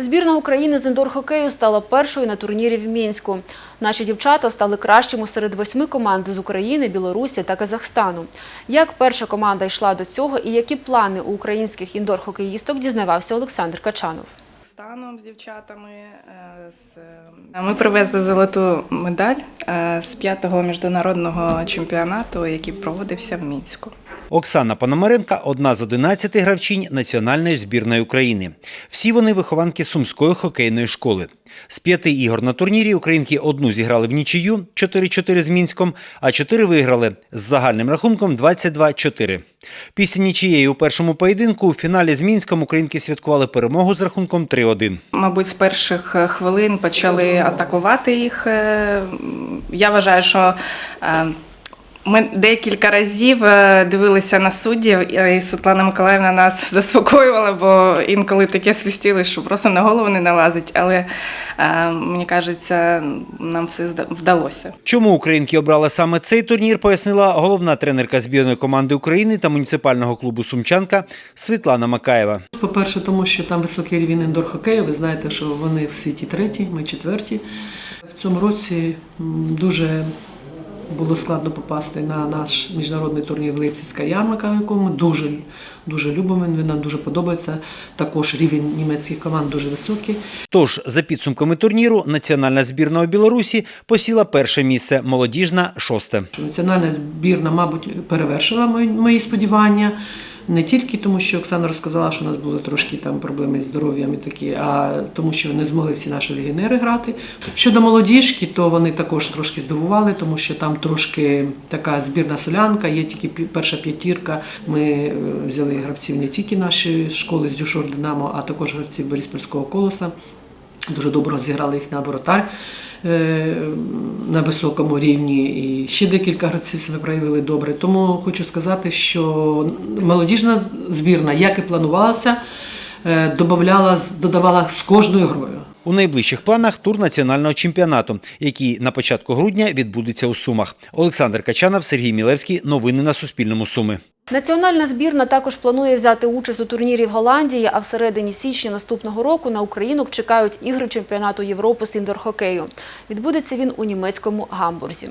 Збірна України з індор-хокею стала першою на турнірі в Мінську. Наші дівчата стали кращими серед восьми команд з України, Білорусі та Казахстану. Як перша команда йшла до цього і які плани у українських індор-хокеїсток, дізнавався Олександр Качанов. станом з дівчатами. е, е, Ми привезли золоту медаль е, з п'ятого міжнародного чемпіонату, який проводився в Мінську. Оксана Пономаренка – одна з 11 гравчинь національної збірної України. Всі вони вихованки Сумської хокейної школи. З п'яти ігор на турнірі українки одну зіграли в нічию 4-4 з Мінськом, а чотири виграли з загальним рахунком 22-4. Після нічиєї у першому поєдинку у фіналі з Мінськом українки святкували перемогу з рахунком 3-1. Мабуть, з перших е, хвилин почали атакувати їх. Е, Я вважаю, що е, ми декілька разів е, дивилися на суддів, і Світлана Миколаївна нас заспокоювала, бо інколи таке свистіли, що просто на голову не налазить. Але е, мені кажеться, нам все вдалося. Чому українки обрали саме цей турнір, пояснила головна тренерка збірної команди України та муніципального клубу Сумчанка Світлана Макаєва. По-перше, тому що там високий рівень індор-хокею. Ви знаєте, що вони в світі треті, ми четверті. В цьому році дуже було складно попасти на наш міжнародний турнір Лейпцигська ярмарка, якому ми дуже, дуже любимо. Він нам дуже подобається. Також рівень німецьких команд дуже високий. Тож, за підсумками турніру, національна збірна у Білорусі посіла перше місце, молодіжна шосте. Національна збірна, мабуть, перевершила мої сподівання. Не тільки тому, що Оксана розказала, що у нас були трошки там проблеми з здоров'ям і такі, а тому, що не змогли всі наші легіонери грати. Щодо молодіжки, то вони також трошки здивували, тому що там трошки така збірна солянка, є тільки перша п'ятірка. Ми е, взяли гравців не тільки нашої школи з Дюшор Динамо, а також гравців Бориспільського колоса. Дуже добре зіграли їх на воротар е, на високому рівні, і ще декілька гравців себе проявили добре. Тому хочу сказати, що молодіжна збірна, як і планувалося, е, додавала, додавала з кожною грою. У найближчих планах тур національного чемпіонату, який на початку грудня відбудеться у Сумах. Олександр Качанов, Сергій Мілевський. Новини на Суспільному. Суми. Національна збірна також планує взяти участь у турнірі в Голландії, а в середині січня наступного року на Україну чекають ігри чемпіонату Європи з індорхокею. Відбудеться він у німецькому Гамбурзі.